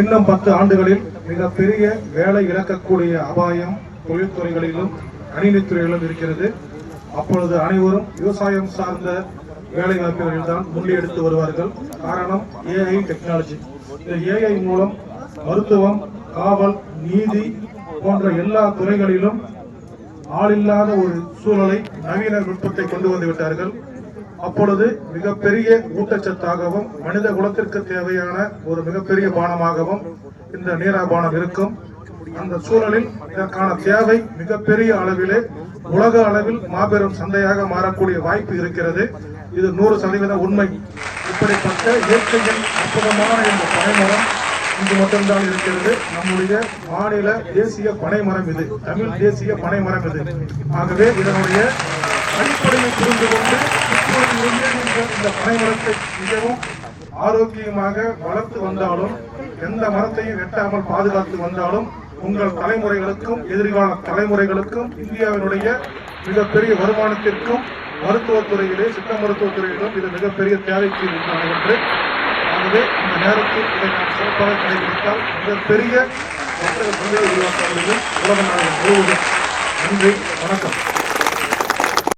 இன்னும் பத்து ஆண்டுகளில் மிகப்பெரிய வேலை இழக்கக்கூடிய அபாயம் தொழில்துறைகளிலும் கணினித்துறைகளிலும் இருக்கிறது. அப்பொழுது அனைவரும் விவசாயம் சார்ந்த வேலை வாய்ப்புகளில் தான் முன்னெடுத்து வருவார்கள். காரணம் ஏஐ டெக்னாலஜி இந்த ஏஐ மூலம் மருத்துவம் காவல் நீதி போன்ற எல்லா துறைகளிலும் ஆளில்லாத ஒரு சூழலை நவீன நுட்பத்தை கொண்டு வந்து விட்டார்கள். அப்பொழுது மிகப்பெரிய ஊட்டச்சத்தாகவும் மனித குலத்திற்கு தேவையான ஒரு மிகப்பெரிய பானமாகவும் இந்த நீராபானம் இருக்கும். அந்த சூழலில் இதற்கான தேவை மிகப்பெரிய அளவிலே உலக அளவில் மாபெரும் சந்தையாக மாறக்கூடிய வாய்ப்பு இருக்கிறது. இது நூறு சதவீத உண்மை. இப்படிப்பட்ட இயற்கையின் அற்புதமான இந்த பனைமரம் இங்கு மட்டும்தான் இருக்கிறது. நம்முடைய மாநில தேசிய பனைமரம் இது. தமிழ் தேசிய பனைமரம் இது. ஆகவே இதனுடைய அடிப்படையை புரிந்து கொண்டு இப்பொழுது இயங்குகின்ற இந்த பனைமரத்தை மிகவும் ஆரோக்கியமாக வளர்த்து வந்தாலும் எந்த மரத்தையும் வெட்டாமல் பாதுகாத்து வந்தாலும் உங்கள் தலைமுறைகளுக்கும் எதிர்கால தலைமுறைகளுக்கும் இந்தியாவினுடைய மிகப்பெரிய வருமானத்திற்கும் மருத்துவத்துறையிலே சித்த மருத்துவத்துறையிலும் இது மிகப்பெரிய தேவைக்கு உண்டான ஒன்று ஆகவே இந்த நேரத்தில் இதை நாம் சிறப்பாக கடைபிடித்தால் மிகப்பெரிய வர்த்தக சந்தையை உருவாக்க முடியும் உலக நாடுகள் முழுவதும் நன்றி வணக்கம்.